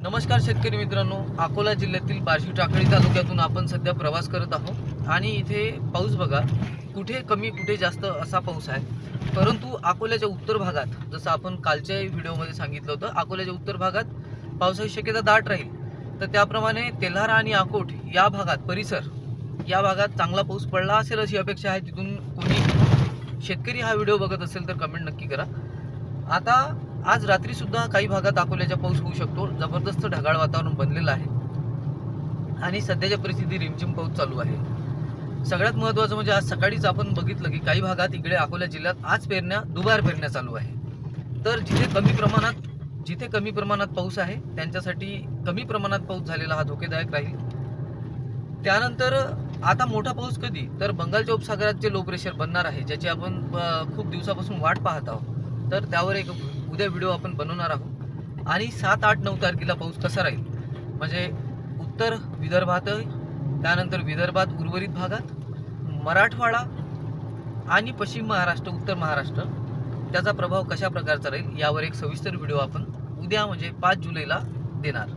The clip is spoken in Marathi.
नमस्कार शेतकरी मित्रांनो अकोला जिल्ह्यातील बार्शी टाकळी तालुक्यातून आपण सध्या प्रवास करत आहोत. आणि इथे पाऊस बघा कुठे कमी कुठे जास्त असा पाऊस आहे. परंतु अकोल्याच्या उत्तर भागात जसं आपण कालच्या व्हिडिओमध्ये सांगितलं होतं अकोल्याच्या उत्तर भागात पावसाची शक्यता दाट राहील. तर त्याप्रमाणे तेल्हारा आणि अकोट या भागात परिसर या भागात चांगला पाऊस पडला असेल अशी अपेक्षा आहे. तिथून कोणी शेतकरी हा व्हिडिओ बघत असेल तर कमेंट नक्की करा. आता आज रात्री सुद्धा काही भागात दाखवल्याचा पाऊस होऊ शकतो. जबरदस्त ढगाळ वातावरण बनलेलं आहे. आणि सध्याच्या परिस्थिती रिमझिम पाऊस चालू आहे. सगळ्यात महत्त्वाचं म्हणजे आज सकाळीच आपण बघितलं की काही भागात इकडे अकोला जिल्ह्यात आज पेरण्या दुबार पेरण्या चालू आहे. तर जिथे कमी प्रमाणात जिथे कमी प्रमाणात पाऊस आहे त्यांच्यासाठी कमी प्रमाणात पाऊस झालेला हा धोकेदायक राहील. त्यानंतर आता मोठा पाऊस कधी? तर बंगालच्या उपसागरात जे लो प्रेशर बनणार आहे ज्याची आपण खूप दिवसापासून वाट पाहत आहोत. तर त्यावर एक उद्या व्हिडिओ आपण बनवणार आहोत. आणि सात आठ नऊ तारखेला पाऊस कसा राहील? म्हणजे उत्तर विदर्भातही त्यानंतर विदर्भात उर्वरित भागात मराठवाडा आणि पश्चिम महाराष्ट्र उत्तर महाराष्ट्र त्याचा प्रभाव कशा प्रकारचा राहील यावर एक सविस्तर व्हिडिओ आपण उद्या म्हणजे पाच जुलैला देणार.